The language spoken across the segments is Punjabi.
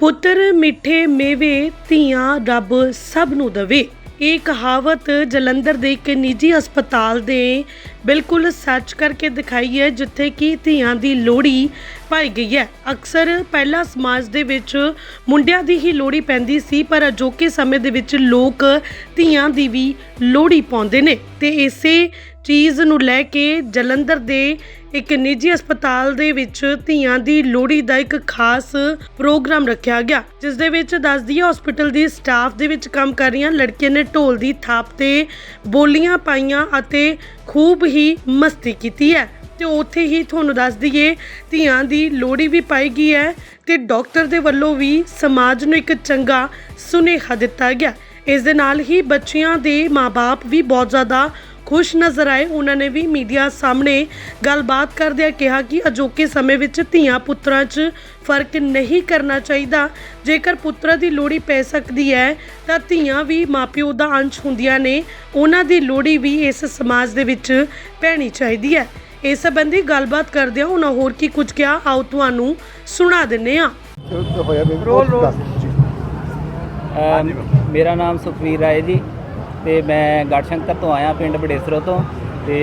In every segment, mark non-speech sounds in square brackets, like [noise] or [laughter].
ਪੁੱਤਰ ਮਿੱਠੇ ਮੇਵੇ, ਧੀਆਂ ਰੱਬ ਸਭ ਨੂੰ ਦਵੇ। ਇਹ ਕਹਾਵਤ ਜਲੰਧਰ ਦੇ ਇੱਕ ਨਿੱਜੀ ਹਸਪਤਾਲ ਦੇ ਬਿਲਕੁਲ ਸੱਚ ਕਰਕੇ ਦਿਖਾਈ ਹੈ, ਜਿੱਥੇ ਕਿ ਧੀਆਂ ਦੀ ਲੋੜੀ ਪਾਈ ਗਈ ਹੈ। ਅਕਸਰ ਪਹਿਲਾ ਸਮਾਜ ਦੇ ਵਿੱਚ ਮੁੰਡਿਆਂ ਦੀ ਹੀ ਲੋੜੀ ਪੈਂਦੀ ਸੀ, ਪਰ ਅਜੋਕੇ ਸਮੇਂ ਦੇ ਵਿੱਚ ਲੋਕ ਧੀਆਂ ਦੀ ਵੀ ਲੋੜੀ ਪਾਉਂਦੇ ਨੇ। ਤੇ ਇਸੇ ਚੀਜ਼ ਨੂੰ ਲੈ ਕੇ ਜਲੰਧਰ ਦੇ ਇੱਕ ਨਿੱਜੀ ਹਸਪਤਾਲ ਦੇ ਵਿੱਚ ਧੀਆਂ ਦੀ ਲੋਹੜੀ ਦਾ ਇੱਕ ਖਾਸ ਪ੍ਰੋਗਰਾਮ ਰੱਖਿਆ ਗਿਆ, ਜਿਸ ਦੇ ਵਿੱਚ ਦੱਸਦੀ ਹੈ ਹਸਪੀਟਲ ਦੀ ਸਟਾਫ ਦੇ ਵਿੱਚ ਕੰਮ ਕਰ ਰਹੀਆਂ ਲੜਕੀਆਂ ਨੇ ਢੋਲ ਦੀ ਥਾਪ ਤੇ ਬੋਲੀਆਂ ਪਾਈਆਂ ਅਤੇ ਖੂਬ ਹੀ ਮਸਤੀ ਕੀਤੀ ਹੈ। ਤੇ ਉੱਥੇ ਹੀ ਤੁਹਾਨੂੰ ਦੱਸ ਦਈਏ, ਧੀਆਂ ਦੀ ਲੋੜੀ ਵੀ ਪਾਈ ਗਈ ਹੈ ਤੇ ਡਾਕਟਰ ਦੇ ਵੱਲੋਂ ਵੀ ਸਮਾਜ ਨੂੰ ਇੱਕ ਚੰਗਾ ਸੁਨੇਹਾ ਦਿੱਤਾ ਗਿਆ। ਇਸ ਦੇ ਨਾਲ ਹੀ ਬੱਚਿਆਂ ਦੇ ਮਾਪੇ ਵੀ ਬਹੁਤ ਜ਼ਿਆਦਾ ਖੁਸ਼ ਨਜ਼ਰ ਆਏ। ਉਹਨਾਂ ਨੇ ਵੀ ਮੀਡੀਆ ਸਾਹਮਣੇ ਗੱਲਬਾਤ ਕਰਦਿਆਂ ਕਿਹਾ ਕਿ ਅਜੋਕੇ ਸਮੇਂ ਵਿੱਚ ਧੀਆਂ ਪੁੱਤਰਾਂ 'ਚ ਫ਼ਰਕ ਨਹੀਂ ਕਰਨਾ ਚਾਹੀਦਾ। ਜੇਕਰ ਪੁੱਤਰਾਂ ਦੀ ਲੋੜੀ ਪੈ ਸਕਦੀ ਹੈ ਤਾਂ ਧੀਆਂ ਵੀ ਮਾਪਿਓ ਦਾ ਅੰਸ਼ ਹੁੰਦੀਆਂ ਨੇ। ਉਹਨਾਂ ਦੀ ਲੋੜੀ ਵੀ ਇਸ ਸਮਾਜ ਦੇ ਵਿੱਚ ਪੈਣੀ ਚਾਹੀਦੀ ਹੈ। ਇਸ ਸੰਬੰਧੀ ਗੱਲਬਾਤ ਕਰਦਿਆਂ ਉਹਨਾਂ ਹੋਰ ਕੀ ਕੁਝ ਕਿਹਾ ਆਓ ਤੁਹਾਨੂੰ ਸੁਣਾ ਦਿੰਨੇ ਆ ਹੋਇਆ ਮੇਰਾ ਨਾਮ ਸੁਖਵੀਰ ਰਾਏ ਜੀ। ਤੇ ਮੈਂ ਗੜਸ਼ੰਕਰ ਤੋਂ ਆਇਆ ਪਿੰਡ ਬੜੇਸਰੋ ਤੋਂ ਤੇ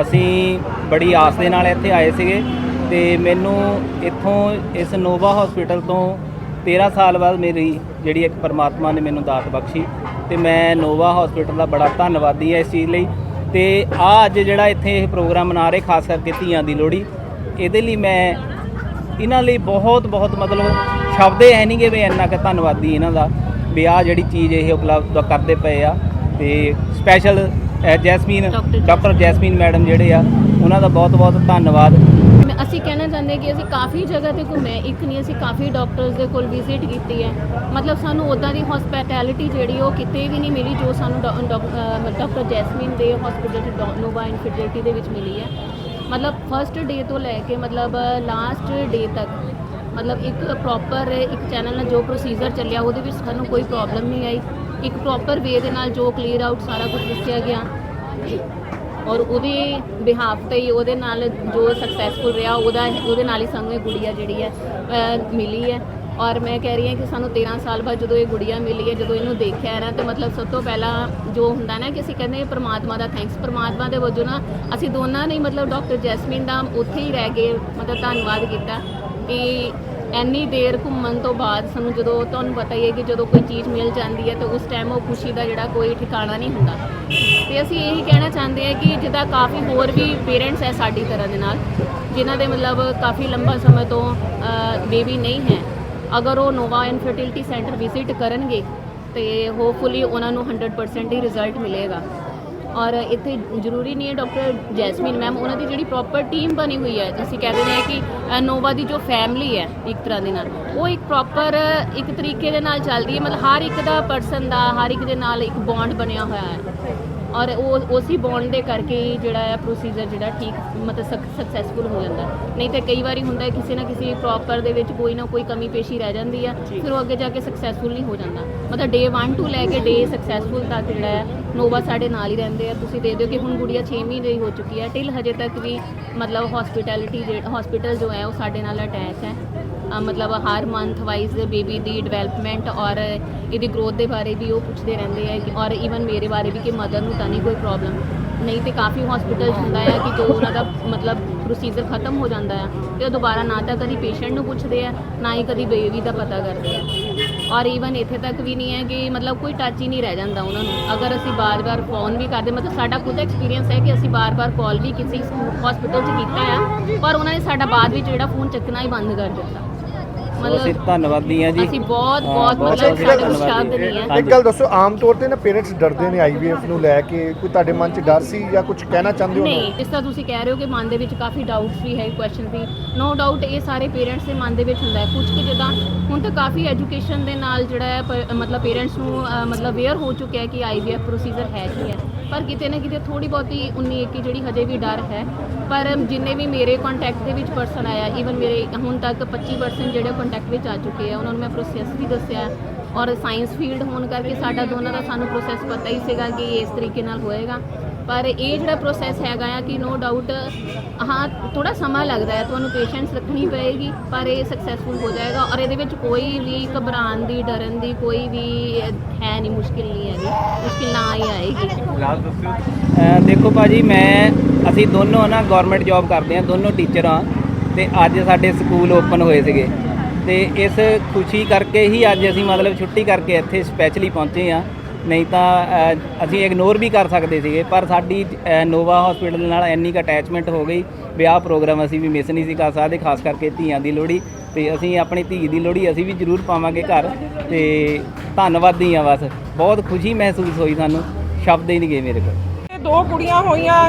ਅਸੀਂ ਬੜੀ ਆਸ ਦੇ ਨਾਲ ਇੱਥੇ ਆਏ ਸੀਗੇ ਤੇ ਮੈਨੂੰ ਇੱਥੋਂ ਇਸ ਨੋਵਾ ਹਸਪੀਟਲ ਤੋਂ 13 ਸਾਲ ਬਾਅਦ ਮੇਰੀ ਜਿਹੜੀ ਇੱਕ ਪਰਮਾਤਮਾ ਨੇ ਮੈਨੂੰ ਦਾਤ ਬਖਸ਼ੀ ਤੇ ਮੈਂ ਨੋਵਾ ਹਸਪੀਟਲ ਦਾ ਬੜਾ ਧੰਨਵਾਦੀ ਹਾਂ ਇਸ ਚੀਜ਼ ਲਈ ਤੇ ਆ ਅੱਜ ਜਿਹੜਾ ਇੱਥੇ ਇਹ ਪ੍ਰੋਗਰਾਮ ਮਨਾ ਰਹੇ, ਖਾਸ ਕਰਕੇ ਧੀਆਂ ਦੀ ਲੋਹੜੀ, ਇਹਦੇ ਲਈ ਮੈਂ ਇਹਨਾਂ ਲਈ ਬਹੁਤ ਬਹੁਤ ਮਤਲਬ ਸ਼ਬਦ ਹੈ ਨਹੀਂਗੇ ਵੀ ਇੰਨਾ ਕਿ ਧੰਨਵਾਦੀ ਇਹਨਾਂ ਦਾ। ਵੀ ਆ ਜਿਹੜੀ ਚੀਜ਼ ਇਹ ਉਪਲਬਧ ਕਰਦੇ ਪਏ ਆ ਤੇ special Jasmine. Doctor Jasmine. Madam ਜਿਹੜੇ ਆ ਉਹਨਾਂ ਦਾ ਬਹੁਤ ਬਹੁਤ ਧੰਨਵਾਦ। ਅਸੀਂ ਕਹਿਣਾ ਚਾਹੁੰਦੇ ਕਿ ਅਸੀਂ ਕਾਫੀ ਜਗ੍ਹਾ ਤੇ ਘੁੰਮੇ ਇੱਕ ਨਹੀਂ ਅਸੀਂ ਕਾਫੀ ਡਾਕਟਰਸ ਦੇ ਕੋਲ ਵਿਜ਼ਿਟ ਕੀਤੀ ਹੈ। ਮਤਲਬ ਸਾਨੂੰ ਉਦਾਂ ਦੀ ਹਸਪਿਟੈਲਿਟੀ ਜਿਹੜੀ ਉਹ ਕਿਤੇ ਵੀ ਨਹੀਂ ਮਿਲੀ ਜੋ ਸਾਨੂੰ ਡਾਕਟਰ ਜੈਸਮੀਨ ਦੇ ਹਸਪੀਟਲ ਨੋਵਾ ਇਨਫਰਟੀਲਿਟੀ ਦੇ ਵਿੱਚ ਮਿਲੀ ਹੈ। ਮਤਲਬ ਫਰਸਟ ਡੇ ਤੋਂ ਲੈ ਕੇ ਮਤਲਬ ਲਾਸਟ ਡੇ ਤੱਕ ਮਤਲਬ ਇੱਕ ਪ੍ਰੋਪਰ ਇੱਕ ਚੈਨਲ ਨਾਲ ਜੋ ਪ੍ਰੋਸੀਜਰ ਚੱਲਿਆ, ਉਹਦੇ ਵਿੱਚ ਸਾਨੂੰ ਕੋਈ ਪ੍ਰੋਬਲਮ ਨਹੀਂ ਆਈ। ਇੱਕ ਪ੍ਰੋਪਰ ਵੇ ਦੇ ਨਾਲ ਜੋ ਕਲੀਅਰ ਆਊਟ ਸਾਰਾ ਕੁਝ ਦੱਸਿਆ ਗਿਆ। ਔਰ ਉਹਦੇ ਬਿਹਾਫ ਤੇ ਹੀ ਉਹਦੇ ਨਾਲ ਜੋ ਸਕਸੈਸਫੁਲ ਰਿਹਾ, ਉਹਦਾ ਉਹਦੇ ਨਾਲ ਹੀ ਸਾਨੂੰ ਇਹ ਗੁੜੀਆ ਜਿਹੜੀ ਹੈ ਮਿਲੀ ਹੈ। ਔਰ ਮੈਂ ਕਹਿ ਰਹੀ ਹਾਂ ਕਿ ਸਾਨੂੰ 13 ਸਾਲ ਬਾਅਦ ਜਦੋਂ ਇਹ ਗੁੜੀਆ ਮਿਲੀ ਹੈ, ਜਦੋਂ ਇਹਨੂੰ ਦੇਖਿਆ ਹੈ ਨਾ, ਤੇ ਮਤਲਬ ਸਭ ਤੋਂ ਪਹਿਲਾਂ ਜੋ ਹੁੰਦਾ ਨਾ ਕਿ ਅਸੀਂ ਕਹਿੰਦੇ ਹਾਂ ਪ੍ਰਮਾਤਮਾ ਦਾ ਥੈਂਕਸ ਪ੍ਰਮਾਤਮਾ ਦੇ ਵਜੋਂ ਨਾ ਅਸੀਂ ਦੋਨਾਂ ਨੇ ਮਤਲਬ ਡਾਕਟਰ ਜੈਸਮੀਨ ਦਾ ਉੱਥੇ ਹੀ ਰਹਿ ਕੇ ਮਤਲਬ ਧੰਨਵਾਦ ਕੀਤਾ ਕਿ ਇੰਨੀ ਦੇਰ ਘੁੰਮਣ ਤੋਂ ਬਾਅਦ ਸਾਨੂੰ ਜਦੋਂ ਤੁਹਾਨੂੰ ਪਤਾ ਹੀ ਹੈ ਕਿ ਜਦੋਂ ਕੋਈ ਚੀਜ਼ ਮਿਲ ਜਾਂਦੀ ਹੈ ਤਾਂ ਉਸ ਟਾਈਮ ਉਹ ਖੁਸ਼ੀ ਦਾ ਜਿਹੜਾ ਕੋਈ ਠਿਕਾਣਾ ਨਹੀਂ ਹੁੰਦਾ। ਤੇ ਅਸੀਂ ਇਹੀ ਕਹਿਣਾ ਚਾਹੁੰਦੇ ਹਾਂ ਕਿ ਜਿੱਦਾਂ ਕਾਫੀ ਹੋਰ ਵੀ ਪੇਰੈਂਟਸ ਹੈ ਸਾਡੀ ਤਰ੍ਹਾਂ ਦੇ ਨਾਲ, ਜਿਨ੍ਹਾਂ ਦੇ ਮਤਲਬ ਕਾਫੀ ਲੰਬਾ ਸਮੇਂ ਤੋਂ ਬੇਬੀ ਨਹੀਂ ਹੈ। ਅਗਰ ਉਹ ਨੋਵਾ ਇਨਫਰਟੀਲਿਟੀ ਸੈਂਟਰ ਵਿਜ਼ਿਟ ਕਰਨਗੇ, ਤੇ ਹੋਪਫੁਲੀ ਉਹਨਾਂ ਨੂੰ 100% ਹੀ ਰਿਜ਼ਲਟ ਮਿਲੇਗਾ। ਔਰ ਇੱਥੇ ਜ਼ਰੂਰੀ ਨਹੀਂ ਹੈ ਡਾਕਟਰ ਜੈਸਮੀਨ ਮੈਮ ਉਹਨਾਂ ਦੀ ਜਿਹੜੀ ਪ੍ਰੋਪਰ ਟੀਮ ਬਣੀ ਹੋਈ ਹੈ ਅਸੀਂ ਦਿੰਦੇ ਨੇ ਕਿ ਅ, ਨੋਵਾ ਦੀ ਜੋ ਫੈਮਿਲੀ ਹੈ ਇੱਕ ਤਰ੍ਹਾਂ ਦੇ ਨਾਲ ਉਹ ਇੱਕ ਪ੍ਰੋਪਰ ਇੱਕ ਤਰੀਕੇ ਦੇ ਨਾਲ ਚੱਲਦੀ ਹੈ ਮਤਲਬ ਹਰ ਇੱਕ ਦਾ ਪਰਸਨ ਦਾ ਹਰ ਇੱਕ ਦੇ ਨਾਲ ਇੱਕ ਬੌਂਡ ਬਣਿਆ ਹੋਇਆ ਹੈ। ਔਰ ਉਹ ਉਸੇ ਬੌਂਡ ਦੇ ਕਰਕੇ ਹੀ ਜਿਹੜਾ ਹੈ ਪ੍ਰੋਸੀਜਰ ਜਿਹੜਾ ਠੀਕ ਮਤਲਬ ਸਕਸੈਸਫੁਲ ਹੋ ਜਾਂਦਾ। ਨਹੀਂ ਤੇ ਕਈ ਵਾਰੀ ਹੁੰਦਾ ਹੈ ਕਿਸੇ ਨਾ ਕਿਸੇ ਪ੍ਰੋਪਰ ਦੇ ਵਿੱਚ ਕੋਈ ਨਾ ਕੋਈ ਕਮੀ ਪੇਸ਼ੀ ਰਹਿ ਜਾਂਦੀ ਹੈ ਫਿਰ ਉਹ ਅੱਗੇ ਜਾ ਕੇ ਸਕਸੈਸਫੁਲ ਨਹੀਂ ਹੋ ਜਾਂਦਾ। ਮਤਲਬ ਡੇ 1 ਤੋਂ ਲੈ ਕੇ ਡੇ ਸਕਸੈਸਫੁਲ ਤੱਕ ਜਿਹੜਾ ਹੈ ਨੋਵਾ ਸਾਡੇ ਨਾਲ ਹੀ ਰਹਿੰਦੇ ਆ। ਤੁਸੀਂ ਦੇ ਦਿਓ ਕਿ ਹੁਣ ਗੁੜੀਆ 6 ਮਹੀਨੇ ਦੀ ਹੋ ਚੁੱਕੀ ਹੈ ਟਿਲ ਹਜੇ ਤੱਕ ਵੀ ਮਤਲਬ ਹਸਪਿਟੈਲਿਟੀ ਹਸਪੀਟਲ ਜੋ ਹੈ ਉਹ ਸਾਡੇ ਨਾਲ ਅਟੈਚ ਹੈ। ਮਤਲਬ ਹਰ ਮੰਥ ਵਾਈਜ਼ ਬੇਬੀ ਦੀ ਡਿਵੈਲਪਮੈਂਟ ਔਰ ਇਹਦੀ ਗਰੋਥ ਦੇ ਬਾਰੇ ਵੀ ਉਹ ਪੁੱਛਦੇ ਰਹਿੰਦੇ ਆ ਔਰ ਇਵਨ ਮੇਰੇ ਬਾਰੇ ਵੀ ਕਿ ਮਦਰ ਨੂੰ ਤਾਂ ਨਹੀਂ, ਕੋਈ ਪ੍ਰੋਬਲਮ ਨਹੀਂ ਤੇ ਕਾਫੀ ਹਸਪੀਟਲ ਹੁੰਦਾ ਹੈ ਕਿ ਜੋ ਉਹਨਾਂ ਦਾ ਮਤਲਬ ਪ੍ਰੋਸੀਜਰ ਖਤਮ ਹੋ ਜਾਂਦਾ ਹੈ ਤੇ ਉਹ ਦੁਬਾਰਾ ਨਾ ਤਾਂ ਕਦੀ ਪੇਸ਼ੈਂਟ ਨੂੰ ਪੁੱਛਦੇ ਆ, ਨਾ ਹੀ ਕਦੀ ਬੇਬੀ ਦਾ ਪਤਾ ਕਰਦੇ ਆ। ਔਰ ਈਵਨ ਇੱਥੇ ਤੱਕ ਵੀ ਨਹੀਂ ਹੈ ਕਿ ਮਤਲਬ ਕੋਈ ਟੱਚ ਹੀ ਨਹੀਂ ਰਹਿ ਜਾਂਦਾ ਉਹਨਾਂ ਨੂੰ। ਅਗਰ ਅਸੀਂ ਬਾਰ-ਬਾਰ ਫੋਨ ਵੀ ਕਰਦੇ, ਮਤਲਬ ਸਾਡਾ ਖੁਦ ਐਕਸਪੀਰੀਅੰਸ ਹੈ ਕਿ ਅਸੀਂ ਬਾਰ-ਬਾਰ ਕਾਲ ਵੀ ਕਿਸੇ ਹਸਪੀਟਲ 'ਚ ਕੀਤਾ ਆ, ਪਰ ਉਹਨਾਂ ਨੇ ਸਾਡਾ ਬਾਅਦ ਵਿੱਚ ਜਿਹੜਾ ਫੋਨ ਚੱਕਣਾ ਹੀ ਬੰਦ ਕਰ ਦਿੱਤਾ। ਅਸੀਂ ਧੰਨਵਾਦੀ ਹਾਂ ਜੀ ਅਸੀਂ ਬਹੁਤ ਹਾਂ, ਬਹੁਤ ਬਹੁਤ ਮਤਲਬ ਬਹੁਤ ਸਾਡੇ ਕੋਲ ਸ਼ਬਦ ਧੰਨਵਾਦੀ। ਨਹੀਂ ਹੈ ਹਾਂਜੀ। ਇੱਕ ਗੱਲ ਦੱਸੋ ਆਮ ਤੌਰ ਤੇ ਨਾ ਪੇਰੈਂਟਸ ਡਰਦੇ ਨੇ ਆਈਵੀਐਫ ਨੂੰ ਲੈ ਕੇ ਕੋਈ ਤੁਹਾਡੇ ਮਨ 'ਚ ਡਰ ਸੀ ਜਾਂ ਕੁਝ ਕਹਿਣਾ ਚਾਹੁੰਦੇ ਹੋ ਨਾ? ਨਹੀਂ ਜਿਸ ਤਰ੍ਹਾਂ ਤੁਸੀਂ ਕਹਿ ਰਹੇ ਹੋ ਕਿ ਮਨ ਦੇ ਵਿੱਚ ਕਾਫੀ ਡਾਊਟਸ ਵੀ ਹੈ ਕੁਐਸਚਨ ਵੀ ਨੋ ਡਾਊਟ ਇਹ ਸਾਰੇ ਪੇਰੈਂਟਸ ਦੇ ਮਨ ਦੇ ਵਿੱਚ ਹੁੰਦਾ ਹੈ ਕੁਝ ਕਿ ਜਿੱਦਾਂ ਹੁਣ ਤਾਂ ਕਾਫੀ ਐਜੂਕੇਸ਼ਨ ਦੇ ਨਾਲ ਜਿਹੜਾ ਹੈ ਪ- ਮਤਲਬ ਪੇਰੈਂਟਸ ਨੂੰ ਅ, ਮਤਲਬ ਅਵੇਅਰ ਹੋ ਚੁੱਕਿਆ ਹੈ ਕਿ ਆਈਵੀਐਫ ਪ੍ਰੋਸੀਜਰ ਹੈ ਕੀ ਹੈ ਪਰ ਕਿਤੇ ਨਾ ਕਿਤੇ ਥੋੜੀ ਬਹੁਤੀ 19 21 ਜਿਹੜੀ ਹਜੇ ਵੀ ਡਰ ਹੈ। ਪਰ ਜਿੰਨੇ ਵੀ ਮੇਰੇ ਕੰਟੈਕਟ ਦੇ ਵਿੱਚ ਪਰਸਨ ਆਇਆ ਈਵਨ ਮੇਰੇ ਹੁਣ ਤੱਕ 25% ਜਿਹੜੇ ਕੰਟੈਕਟ ਵਿੱਚ ਆ ਚੁੱਕੇ ਆ, ਉਹਨਾਂ ਨੂੰ ਮੈਂ ਪ੍ਰੋਸੈਸ ਵੀ ਦੱਸਿਆ। ਔਰ ਸਾਇੰਸ ਫੀਲਡ ਹੋਣ ਕਰਕੇ ਸਾਡਾ ਦੋਨਾਂ ਦਾ ਸਾਨੂੰ ਪ੍ਰੋਸੈਸ ਪਤਾ ਹੀ ਸੀਗਾ ਕਿ ਇਸ ਤਰੀਕੇ ਨਾਲ ਹੋਏਗਾ। ਪਰ ਇਹ ਜਿਹੜਾ ਪ੍ਰੋਸੈਸ ਹੈਗਾ ਆ ਕਿ ਨੋ ਡਾਊਟ ਹਾਂ ਥੋੜਾ ਸਮਾਂ ਲੱਗਦਾ ਹੈ ਤੁਹਾਨੂੰ ਪੇਸ਼ੈਂਸ ਰੱਖਣੀ ਪਏਗੀ ਪਰ ਇਹ ਸਕਸੈਸਫੁਲ ਹੋ ਜਾਏਗਾ ਔਰ ਇਹਦੇ ਵਿੱਚ ਕੋਈ ਵੀ ਘਬਰਾਉਣ ਦੀ ਡਰਨ ਦੀ ਕੋਈ ਵੀ ਹੈ ਨਹੀਂ ਮੁਸ਼ਕਿਲ ਨਹੀਂ ਹੈਗੀ ਮੁਸ਼ਕਿਲ ਨਾ ਹੀ ਆਏਗੀ। ਅ, ਦੇਖੋ ਭਾਜੀ ਮੈਂ ਅਸੀਂ ਦੋਨੋਂ ਨਾ ਗਵਰਨਮੈਂਟ ਜੌਬ ਕਰਦੇ ਹਾਂ ਦੋਨੋਂ ਟੀਚਰ ਹਾਂ ਤੇ ਅੱਜ ਸਾਡੇ ਸਕੂਲ ਓਪਨ ਹੋਏ ਸੀਗੇ। ਤੇ ਇਸ ਖੁਸ਼ੀ ਕਰਕੇ ਹੀ ਅੱਜ ਅਸੀਂ ਮਤਲਬ ਛੁੱਟੀ ਕਰਕੇ ਇੱਥੇ ਸਪੈਸ਼ਲੀ ਪਹੁੰਚੇ ਆ ਨਹੀਂ ਤਾਂ ਅਸੀਂ ਇਗਨੋਰ ਵੀ ਕਰ ਸਕਦੇ ਸੀਗੇ, ਪਰ ਸਾਡੀ ਨੋਵਾ ਹਸਪੀਟਲ ਨਾਲ ਇੰਨੀ ਕੁ ਅਟੈਚਮੈਂਟ ਹੋ ਗਈ, ਵੀ ਆਹ ਪ੍ਰੋਗਰਾਮ ਅਸੀਂ ਵੀ ਮਿਸ ਨਹੀਂ ਸੀ ਕਰ ਸਕਦੇ, ਖਾਸ ਕਰਕੇ ਧੀਆਂ ਦੀ ਲੋਹੜੀ, ਤੇ ਅਸੀਂ ਆਪਣੀ ਧੀ ਦੀ ਲੋਹੜੀ ਅਸੀਂ ਵੀ ਜ਼ਰੂਰ ਪਾਵਾਂਗੇ ਘਰ, ਤੇ ਧੰਨਵਾਦੀ ਆ ਬਸ, ਬਹੁਤ ਖੁਸ਼ੀ ਮਹਿਸੂਸ ਹੋਈ ਸਾਨੂੰ, ਸ਼ਬਦ ਹੀ ਨਹੀਂ ਗਏ ਮੇਰੇ ਕੋਲ। ਦੋ ਕੁੜੀਆਂ ਹੋਈਆਂ,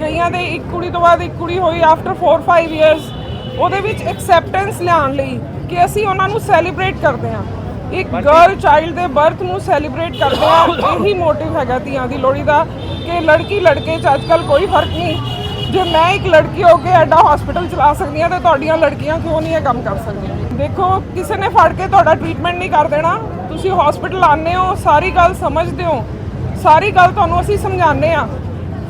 ਕਈਆਂ ਦੇ ਇੱਕ ਕੁੜੀ ਤੋਂ ਬਾਅਦ ਇੱਕ ਕੁੜੀ ਹੋਈ ਆਫਟਰ 4-5 ਇਅਰਸ ਉਹਦੇ ਵਿੱਚ ਐਕਸੈਪਟੈਂਸ ਲਿਆਉਣ ਲਈ ਕਿ ਅਸੀਂ ਉਹਨਾਂ ਨੂੰ ਸੈਲੀਬ੍ਰੇਟ ਕਰਦੇ ਹਾਂ। ਇੱਕ ਗਰਲ ਚਾਈਲਡ ਦੇ ਬਰਥ ਨੂੰ ਸੈਲੀਬ੍ਰੇਟ ਕਰਦੇ ਹਾਂ [coughs] ਇਹੀ ਮੋਟਿਵ ਹੈਗਾ ਧੀਆਂ ਦੀ ਲੋਹੜੀ ਦਾ ਕਿ ਲੜਕੀ ਲੜਕੇ ਚ ਅੱਜਕੱਲ ਕੋਈ ਫ਼ਰਕ ਨਹੀਂ। ਜੇ ਮੈਂ ਇੱਕ ਲੜਕੀ ਹੋ ਕੇ ਐਡਾ ਹਸਪੀਟਲ ਚਲਾ ਸਕਦੀ ਹਾਂ ਤੇ ਤੁਹਾਡੀਆਂ ਲੜਕੀਆਂ ਕਿਉਂ ਨਹੀਂ ਇਹ ਕੰਮ ਕਰ ਸਕਦੀਆਂ? ਦੇਖੋ ਕਿਸੇ ਨੇ ਫੜ ਕੇ ਤੁਹਾਡਾ ਟ੍ਰੀਟਮੈਂਟ ਨਹੀਂ ਕਰ ਦੇਣਾ। ਤੁਸੀਂ ਹਸਪੀਟਲ ਆਉਂਦੇ ਹੋ ਸਾਰੀ ਗੱਲ ਸਮਝਦੇ ਹੋ। ਸਾਰੀ ਗੱਲ ਤੁਹਾਨੂੰ ਅਸੀਂ ਸਮਝਾਉਂਦੇ ਆ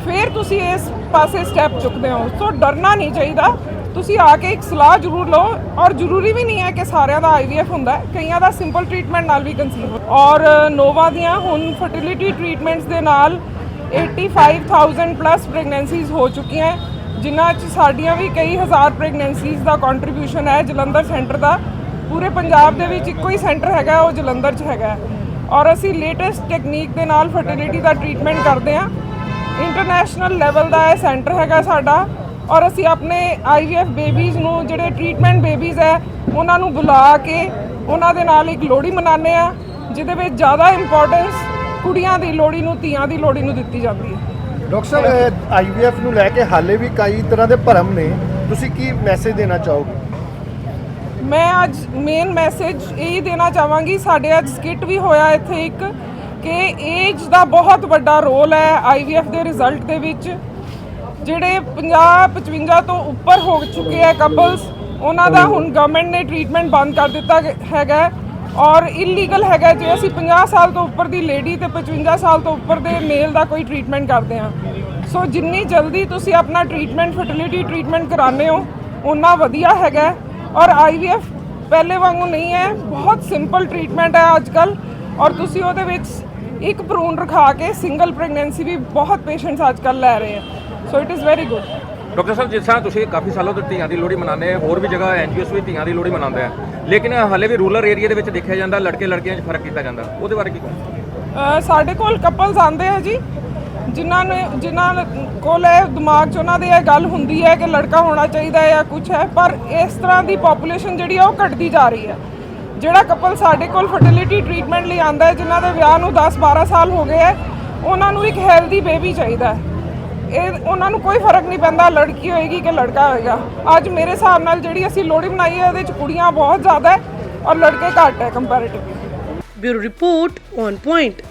ਫਿਰ ਤੁਸੀਂ ਇਸ ਪਾਸੇ ਸਟੈਪ ਚੁੱਕਦੇ ਹੋ। ਸੋ ਡਰਨਾ ਨਹੀਂ ਚਾਹੀਦਾ। ਤੁਸੀਂ ਆ ਕੇ ਇੱਕ ਸਲਾਹ ਜ਼ਰੂਰ ਲਓ ਔਰ ਜ਼ਰੂਰੀ ਵੀ ਨਹੀਂ ਹੈ ਕਿ ਸਾਰਿਆਂ ਦਾ ਆਈਵੀਐਫ ਹੁੰਦਾ ਹੈ, ਕਈਆਂ ਦਾ ਸਿੰਪਲ ਟ੍ਰੀਟਮੈਂਟ ਨਾਲ ਵੀ ਕਨਸੀਵ ਔਰ ਨੋਵਾ ਦੀਆਂ ਹੁਣ ਫਰਟੀਲਿਟੀ ਟ੍ਰੀਟਮੈਂਟਸ ਦੇ ਨਾਲ 85000 ਪਲੱਸ ਪ੍ਰੈਗਨੈਂਸੀਜ਼ ਹੋ ਚੁੱਕੀਆਂ ਜਿਨ੍ਹਾਂ 'ਚ ਸਾਡੀਆਂ ਵੀ ਕਈ ਹਜ਼ਾਰ ਪ੍ਰੈਗਨੈਂਸੀਜ਼ ਦਾ ਕੰਟਰੀਬਿਊਸ਼ਨ ਹੈ ਜਲੰਧਰ ਸੈਂਟਰ ਦਾ। ਪੂਰੇ ਪੰਜਾਬ ਦੇ ਵਿੱਚ ਇੱਕੋ ਹੀ ਸੈਂਟਰ ਹੈਗਾ, ਉਹ ਜਲੰਧਰ 'ਚ ਹੈਗਾ ਔਰ ਅਸੀਂ ਲੇਟੈਸਟ ਟੈਕਨੀਕ ਦੇ ਨਾਲ ਫਰਟੀਲਿਟੀ ਦਾ ਟ੍ਰੀਟਮੈਂਟ ਕਰਦੇ ਹਾਂ। ਇੰਟਰਨੈਸ਼ਨਲ ਲੈਵਲ ਦਾ ਇਹ ਸੈਂਟਰ ਹੈਗਾ ਸਾਡਾ। ਔਰ ਅਸੀਂ ਆਪਣੇ ਆਈਵੀਐਫ ਬੇਬੀਜ਼ ਨੂੰ ਜਿਹੜੇ ਟ੍ਰੀਟਮੈਂਟ ਬੇਬੀਜ਼ ਹੈ ਉਹਨਾਂ ਨੂੰ ਬੁਲਾ ਕੇ ਉਹਨਾਂ ਦੇ ਨਾਲ ਇੱਕ ਲੋਹੜੀ ਮਨਾਉਂਦੇ ਆ ਜਿਹਦੇ ਵਿੱਚ ਜ਼ਿਆਦਾ ਇੰਪੋਰਟੈਂਸ ਕੁੜੀਆਂ ਦੀ ਲੋਹੜੀ ਨੂੰ ਧੀਆਂ ਦੀ ਲੋਹੜੀ ਨੂੰ ਦਿੱਤੀ ਜਾਂਦੀ ਹੈ। ਡਾਕਟਰ ਸਾਹਿਬ ਆਈਵੀਐਫ ਨੂੰ ਲੈ ਕੇ ਹਾਲੇ ਵੀ ਕਈ ਤਰ੍ਹਾਂ ਦੇ ਭਰਮ ਨੇ। ਤੁਸੀਂ ਕੀ ਮੈਸੇਜ ਦੇਣਾ ਚਾਹੋਗੇ? ਮੈਂ ਅੱਜ ਮੇਨ ਮੈਸੇਜ ਇਹ ਦੇਣਾ ਚਾਹਾਂਗੀ ਸਾਡੇ ਅੱਜ ਸਕਿੱਟ ਵੀ ਹੋਇਆ ਇੱਥੇ ਇੱਕ ਕਿ ਏਜ ਦਾ ਬਹੁਤ ਵੱਡਾ ਰੋਲ ਹੈ ਆਈਵੀਐਫ ਦੇ ਰਿਜ਼ਲਟ ਦੇ ਵਿੱਚ। ਜਿਹੜੇ 50 55 ਤੋਂ ਉੱਪਰ ਹੋ ਚੁੱਕੇ ਆ ਕਪਲਸ ਉਹਨਾਂ ਦਾ ਹੁਣ ਗਵਰਨਮੈਂਟ ਨੇ ਟ੍ਰੀਟਮੈਂਟ ਬੰਦ ਕਰ ਦਿੱਤਾ ਗ- ਹੈਗਾ ਔਰ ਇਲੀਗਲ ਹੈਗਾ ਜੇ ਅਸੀਂ 50 ਸਾਲ ਤੋਂ ਉੱਪਰ ਦੀ ਲੇਡੀ ਤੇ 55 ਸਾਲ ਤੋਂ ਉੱਪਰ ਦੇ ਮੇਲ ਦਾ ਕੋਈ ਟ੍ਰੀਟਮੈਂਟ ਕਰਦੇ ਹਾਂ। ਸੋ ਜਿੰਨੀ ਜਲਦੀ ਤੁਸੀਂ ਆਪਣਾ ਟ੍ਰੀਟਮੈਂਟ ਫਰਟੀਲਿਟੀ ਟ੍ਰੀਟਮੈਂਟ ਕਰਾਉਂਦੇ ਹੋ ਉਨਾ ਵਧੀਆ ਹੈਗਾ ਹੈ। ਔਰ ਆਈਵੀਐਫ ਪਹਿਲੇ ਵਾਂਗੂ ਨਹੀਂ ਹੈ। ਬਹੁਤ ਸਿੰਪਲ ਟ੍ਰੀਟਮੈਂਟ ਹੈ ਅੱਜ ਕੱਲ ਔਰ ਤੁਸੀਂ ਉਹਦੇ ਵਿੱਚ ਇੱਕ ਭਰੂਣ ਰਖਾ ਕੇ ਸਿੰਗਲ ਪ੍ਰੈਗਨੈਂਸੀ ਵੀ ਬਹੁਤ ਪੇਸ਼ੈਂਟਸ ਅੱਜ ਕੱਲ ਲੈ ਰਹੇ ਆ। So it is very good doctor ਸਾਹਿਬ ਜਿਸ ਤਰ੍ਹਾਂ ਤੁਸੀਂ ਕਾਫੀ ਸਾਲਾਂ ਤੋਂ ਧੀਆਂ ਦੀ ਲੋਹੜੀ ਮਨਾਉਂਦੇ ਆ ਹੋਰ ਵੀ ਜਗ੍ਹਾ ਐਨਜੀਓਸ ਵੀ ਧੀਆਂ ਦੀ ਲੋਹੜੀ ਮਨਾਉਂਦੇ ਆ। ਲੇਕਿਨ ਹਲੇ ਵੀ ਰੂਰਲ ਏਰੀਆ ਦੇ ਵਿੱਚ ਦੇਖਿਆ ਜਾਂਦਾ ਲੜਕੇ ਲੜਕੀਆਂ 'ਚ ਫ਼ਰਕ ਕੀਤਾ ਜਾਂਦਾ। ਉਹਦੇ ਬਾਰੇ ਕੀ ਕਹੋਗੇ? ਅ, ਸਾਡੇ ਕੋਲ ਕਪਲਸ ਆਉਂਦੇ ਆ ਜੀ ਜਿਨ੍ਹਾਂ ਨੇ ਜਿਨ੍ਹਾਂ ਕੋਲ ਇਹ ਦਿਮਾਗ 'ਚ ਉਹਨਾਂ ਦੇ ਇਹ ਗੱਲ ਹੁੰਦੀ ਹੈ ਕਿ ਲੜਕਾ ਹੋਣਾ ਚਾਹੀਦਾ ਹੈ ਜਾਂ ਕੁਝ ਹੈ ਪਰ ਇਸ ਤਰ੍ਹਾਂ ਦੀ ਪੋਪੂਲੇਸ਼ਨ ਜਿਹੜੀ ਆ ਉਹ ਘਟਦੀ ਜਾ ਰਹੀ ਹੈ। ਜਿਹੜਾ ਕਪਲ ਸਾਡੇ ਕੋਲ ਫਰਟੀਲਿਟੀ ਟ੍ਰੀਟਮੈਂਟ ਲਈ ਆਂਦਾ ਹੈ ਜਿਨ੍ਹਾਂ ਦੇ ਵਿਆਹ ਨੂੰ 10-12 ਸਾਲ ਹੋ ਗਏ ਹੈ ਉਹਨਾਂ ਨੂੰ ਇੱਕ ਹੈਲਦੀ ਬੇਬੀ ਚਾਹੀਦਾ ਹੈ। ਇਹ ਉਹਨਾਂ ਨੂੰ ਕੋਈ ਫ਼ਰਕ ਨਹੀਂ ਪੈਂਦਾ ਲੜਕੀ ਹੋਏਗੀ ਕਿ ਲੜਕਾ ਹੋਏਗਾ। ਅੱਜ ਮੇਰੇ ਹਿਸਾਬ ਨਾਲ ਜਿਹੜੀ ਅਸੀਂ ਲੋਹੜੀ ਮਨਾਈ ਹੈ, ਉਹਦੇ 'ਚ ਕੁੜੀਆਂ ਬਹੁਤ ਜ਼ਿਆਦਾ ਹੈ ਔਰ ਲੜਕੇ ਘੱਟ ਹੈ comparatively bureau report on point